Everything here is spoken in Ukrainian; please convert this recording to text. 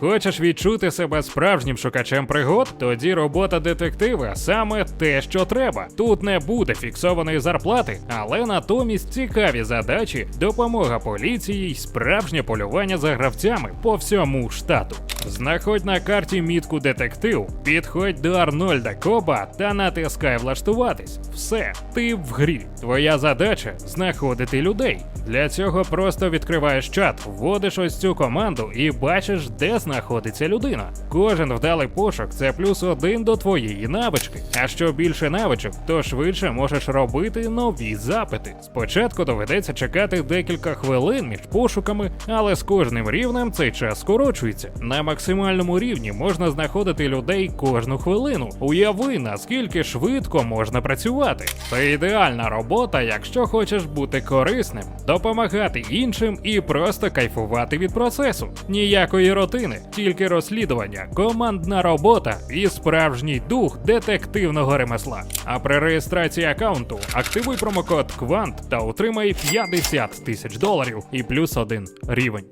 Хочеш відчути себе справжнім шукачем пригод? Тоді робота детектива саме те, що треба. Тут не буде фіксованої зарплати, але натомість цікаві задачі, допомога поліції й справжнє полювання за гравцями по всьому штату. Знаходь на карті мітку детектив, підходь до Арнольда Коба та натискай влаштуватись. Все, ти в грі. Твоя задача знаходити людей. Для цього просто відкриваєш чат, вводиш ось цю команду і бачиш, де знаходиться людина. Кожен вдалий пошук це плюс один до твоєї навички. А що більше навичок, то швидше можеш робити нові запити. Спочатку доведеться чекати декілька хвилин між пошуками, але з кожним рівнем цей час скорочується. На максимальному рівні можна знаходити людей кожну хвилину. Уяви, наскільки швидко можна працювати. Це ідеальна робота, якщо хочеш бути корисним, допомагати іншим і просто кайфувати від процесу. Ніякої рутини, тільки розслідування, командна робота і справжній дух детективного ремесла. А при реєстрації аккаунту активуй промокод Квант та отримай 50 тисяч доларів і плюс один рівень.